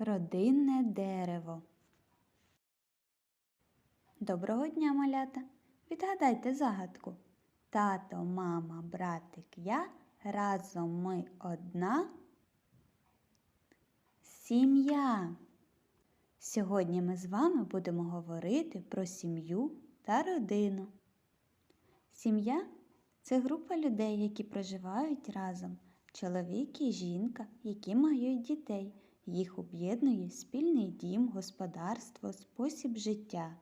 Родинне дерево. Доброго дня, малята! Відгадайте загадку. Тато, мама, братик, я. Разом ми одна. Сім'я. Сьогодні ми з вами будемо говорити про сім'ю та родину. Сім'я це група людей, які проживають разом. Чоловік і жінка, які мають дітей. Їх об'єднує спільний дім, господарство, спосіб життя.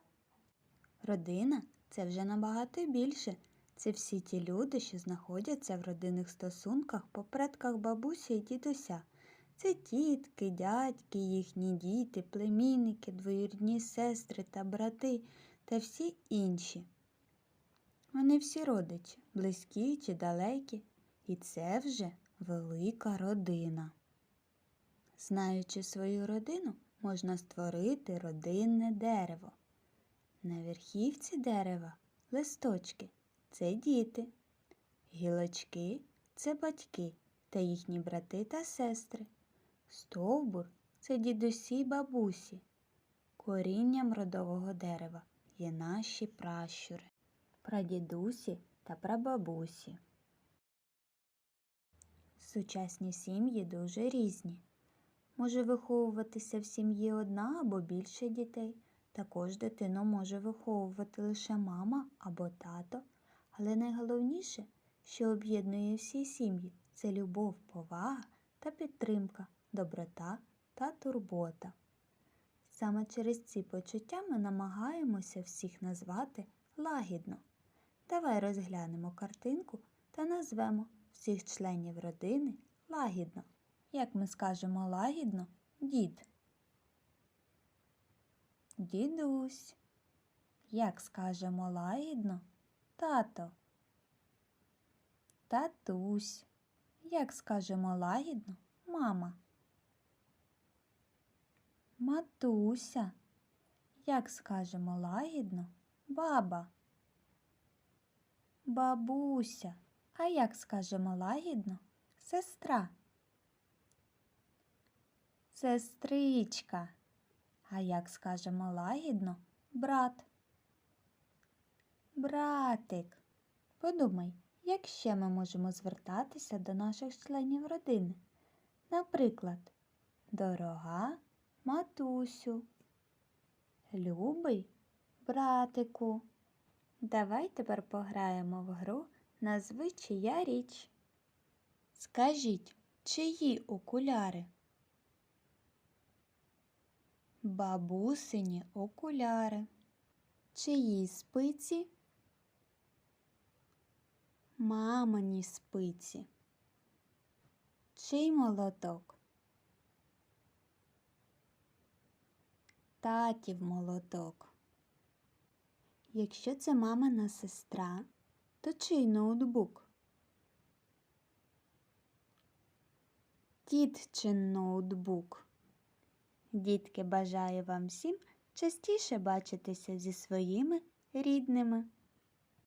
Родина це вже набагато більше. Це всі ті люди, що знаходяться в родинних стосунках по предках бабусі і дідуся. Це тітки, дядьки, їхні діти, племінники, двоюрідні сестри та брати та всі інші. Вони всі родичі, близькі чи далекі, і це вже велика родина. Знаючи свою родину, можна створити родинне дерево. На верхівці дерева листочки це діти, гілочки це батьки та їхні брати та сестри. Стовбур це дідусі й бабусі. Корінням родового дерева є наші пращури, прадідусі та прабабусі. Сучасні сім'ї дуже різні. Може виховуватися в сім'ї одна або більше дітей. Також дитину може виховувати лише мама або тато, але найголовніше, що об'єднує всі сім'ї, це любов, повага та підтримка, доброта та турбота. Саме через ці почуття ми намагаємося всіх назвати лагідно. Давай розглянемо картинку та назвемо всіх членів родини лагідно. Як ми скажемо лагідно, дід. Дідусь. Як скажемо лагідно, тато. Татусь. Як скажемо лагідно, мама. Матуся. Як скажемо лагідно, баба. Бабуся. А як скажемо лагідно, сестра. Сестричка. А як скажемо лагідно, брат. Братик. Подумай, як ще ми можемо звертатися до наших членів родини? Наприклад, дорога матусю, любий братику. Давай тепер пограємо в гру назви чия річ. Скажіть, чиї окуляри? Бабусині окуляри. Чиї спиці? Мамині спиці. Чий молоток? Татів молоток. Якщо це мамина сестра, то чий ноутбук? Тітчин ноутбук. Дітки, бажаю вам всім частіше бачитися зі своїми рідними.